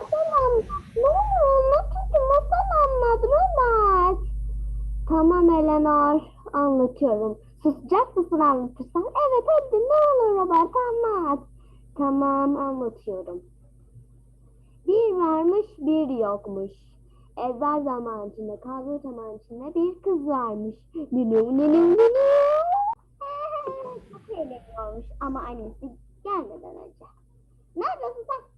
anlat. Ne anlat hadi masal anlat Robert. Tamam Eleanor anlatıyorum. Susacak mısın anlatırsan? Evet hadi ne olur Robert anlat. Tamam anlatıyorum. Bir varmış bir yokmuş. Evvel zaman içinde kavga zaman içinde bir kız varmış. Nünüm nünüm nünüm. Çok eğleniyormuş ama annesi gelmeden önce. Neredesin sen?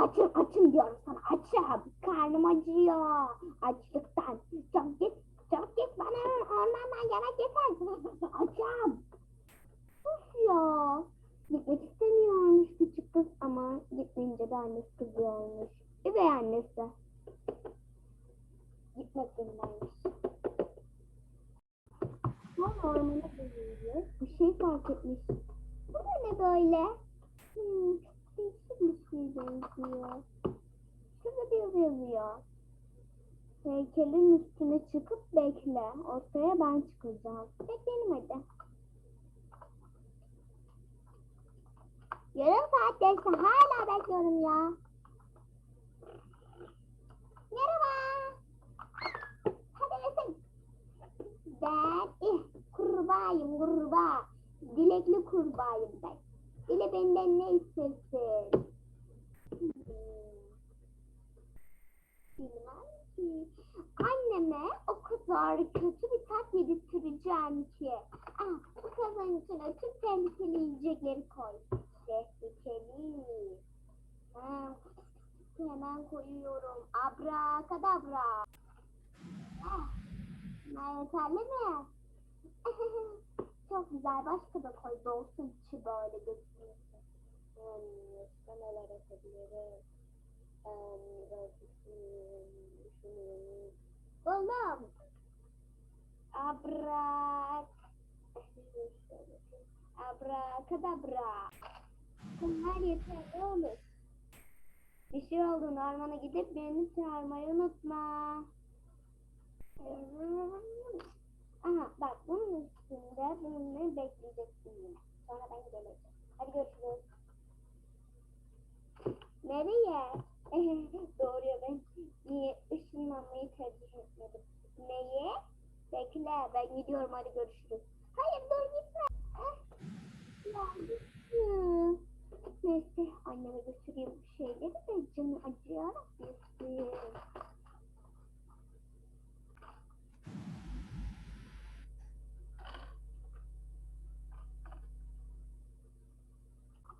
Açım açım diyorum sana açım. Karnım acıyor. Açlıktan. Çok git. Çok git bana ormandan yemek getir. Açım. Of ya. Gitmek istemiyormuş küçük kız ama gitmeyince de annesi kızıyormuş. Üvey annesi. Gitmek zorundaymış. Sonra ormana gelince bir şey fark etmiş. Bu da ne böyle? Hmm, değişik bir şey benziyor. Şurada yazıyor. Heykelin üstüne çıkıp bekle. Ortaya ben çıkacağım. Bekleyelim hadi. Yarım saat geçti. Hala bekliyorum ya. Merhaba. Hadi resim. Ben eh, kurbağayım kurbağa. Dilekli kurbağayım ben. Dile benden ne istersin? Hmm. Bilmem ki. Anneme kadar kötü bir tat yedirttireceğim ki. Ah, bu kazanın içine tüm tehlikeli yiyecekleri koy. Tehlikeli. Ha, hemen koyuyorum. Abrakadabra. Ah, ne yeterli mi? Çok güzel. Başka da koy. Dolsun içi böyle gözüküyor. Hmm, başka neler yapabilirim? Düşünüyorum, düşünüyorum. Buldum. Abrak. Abrakadabra. Bunlar yeterli olur. Bir şey olduğunda ormana gidip beni çağırmayı unutma. Aha bak bunun üstünde bunu bekleyeceksin yine. Sonra ben geleceğim. Hadi görüşürüz. Nereye? Doğru ya ben ışınlanmayı tercih etmedim. Bekle ben gidiyorum hadi görüşürüz. Hayır dur gitme. Eh. Neyse anneme götüreyim şeyleri de canı acıyarak yesin.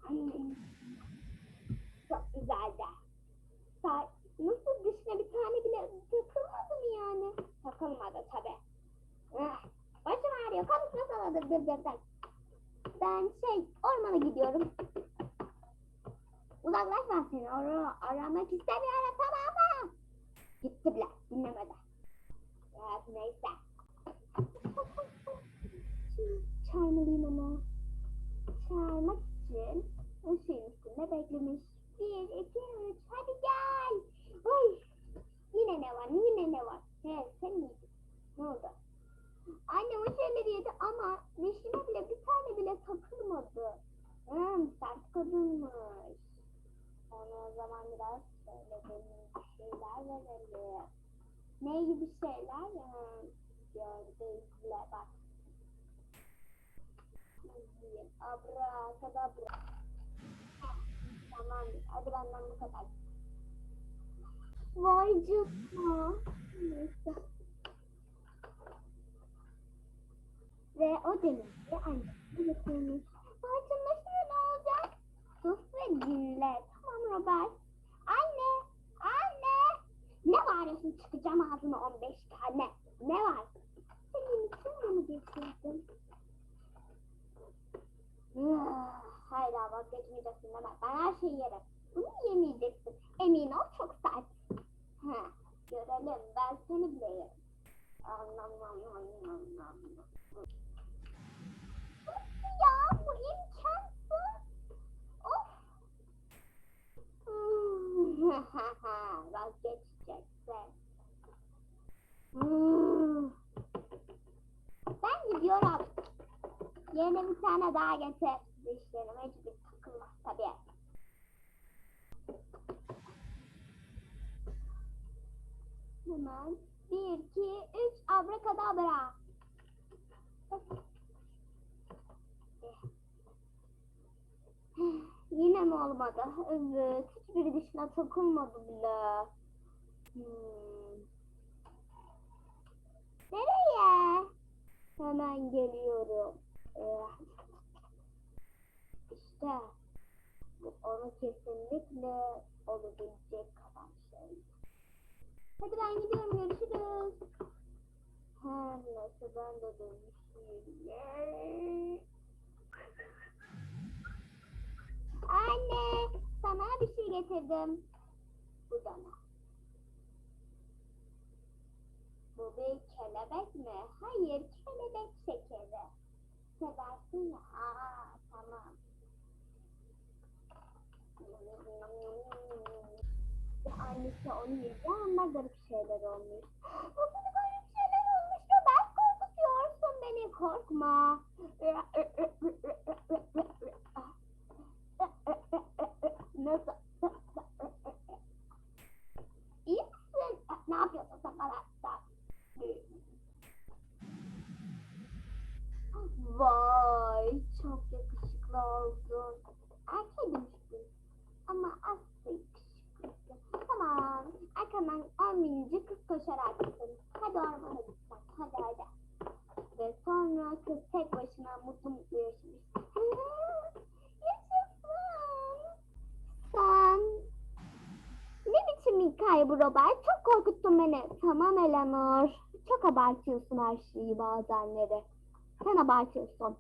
Ay, Çok güzeldi. Sa- Nasıl dışına bir tane bile takılmadı mı yani? Takılmadı tabi. Ah, başım ağrıyor. Konuşma dır. Ben şey ormana gidiyorum. Uzaklaşma seni ar aramak istemiyorum tamam mı? Gitti bile dinlemedi. Ya neyse. Şimdi çağırmalıyım ama. Çağırmak için o şeyin üstünde beklemiş. Bir, iki, üç, hadi gel. Oy. Yine ne var, yine ne var? He, sen miydin? Ne oldu? Anne o şeyleri yedi ama dişime bile bir tane bile takılmadı. Hmm, sert kadınmış. Ona o zaman biraz şöyle benim bir şeyler verelim. Ne gördü izle bak. İzleyin. Abra kadabra. Tamam. Hadi benden bu kadar. Vay canına. Neyse. Ve o demişti annesi getirmiş. Vay canına şimdi ne olacak? Sus ve dinle. Tamam Robert. Anne! Anne! Ne bağırıyorsun çıkacağım ağzına 15 Vazgeçeceksin. Ben gidiyorum. Yerine bir tane daha getir. Dişlerime gibi takılmaz tabii. Hemen bir, iki, üç abrakadabra. Yine mi olmadı? Evet. Hiçbiri dışına takılmadı bile. Hmm. Nereye? Hemen geliyorum. Eh. İşte. Onu kesinlikle olabilecek kadar şey. Hadi ben gidiyorum. Görüşürüz. Her neyse ben de dönüşeyim. Anne, sana bir şey getirdim. Bu da ne? Bu bir kelebek mi? Hayır, kelebek şekeri. Seversin ya. Aa, tamam. Annesi onu yedi ama garip kız koşacaksın. Hadi ormana gitsen. Hadi hadi. Ve sonra kız tek başına mutlu mutlu yaşamış. Sen ne biçim hikaye bu Robert? Çok korkuttun beni. Tamam Eleanor. Çok abartıyorsun her şeyi bazenleri. Sen abartıyorsun.